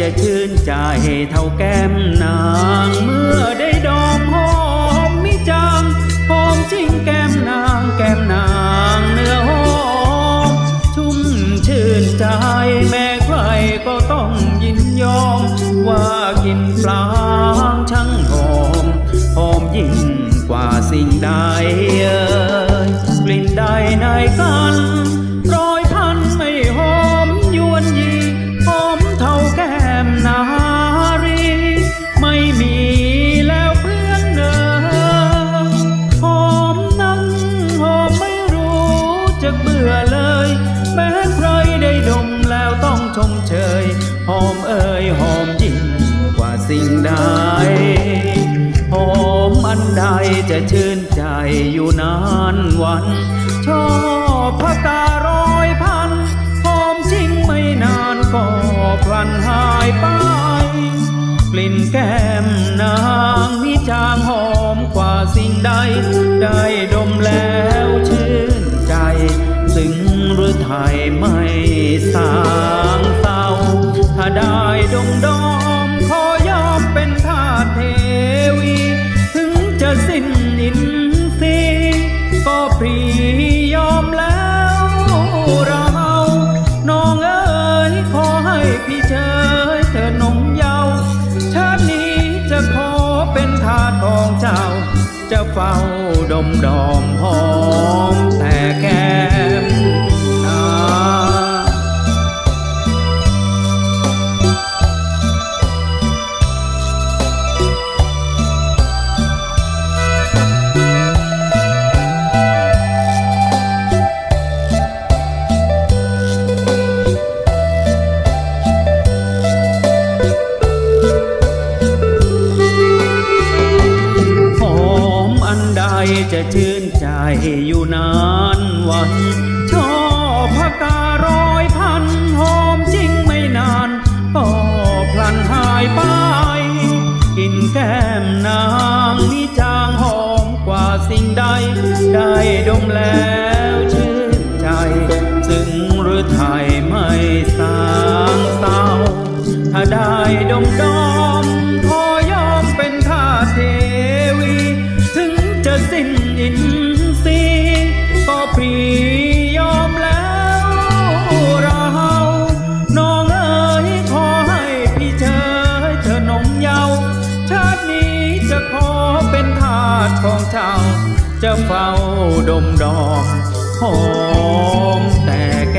จะชื่นใจเท่าแก้มนางเมื่อได้ดองหอมมิจางหอมจริงแก้มนางแก้มนางเนื้อหอมชุ่มชื่นใจแม้ใครก็ต้องยินยอม ว่ากินปลางช่างหอมหอมยิ่งกว่าสิ่งใดเอ่ย ใดจะชื่นใจอยู่นานวันชอบพการ้อยพันหอมจริงไม่นานก็พลันหายไป กลิ่นแก้มนางมิจางหอมกว่าสิ่งใด ได้ดมแล้วชื่นใจ ซึ่งหรือไทยไม่สางเศร้าถ้าได้ดมดอม เจะชื่นใจอยู่นานวันชอบพกการ้อยพันหอมจริงไม่นานก็พลันหายไป กินแก้มนางนี่จางหอมกว่าสิ่งใด ได้ดมแล สิ้นอินทรีย์ก็พรียอมแล้วเราน้องเอ๋ยขอให้พี่เจอเธอนมเยาชาตินี้จะขอเป็นทาสของเจ้า จะเฝ้าดมดอกหอมแต่แก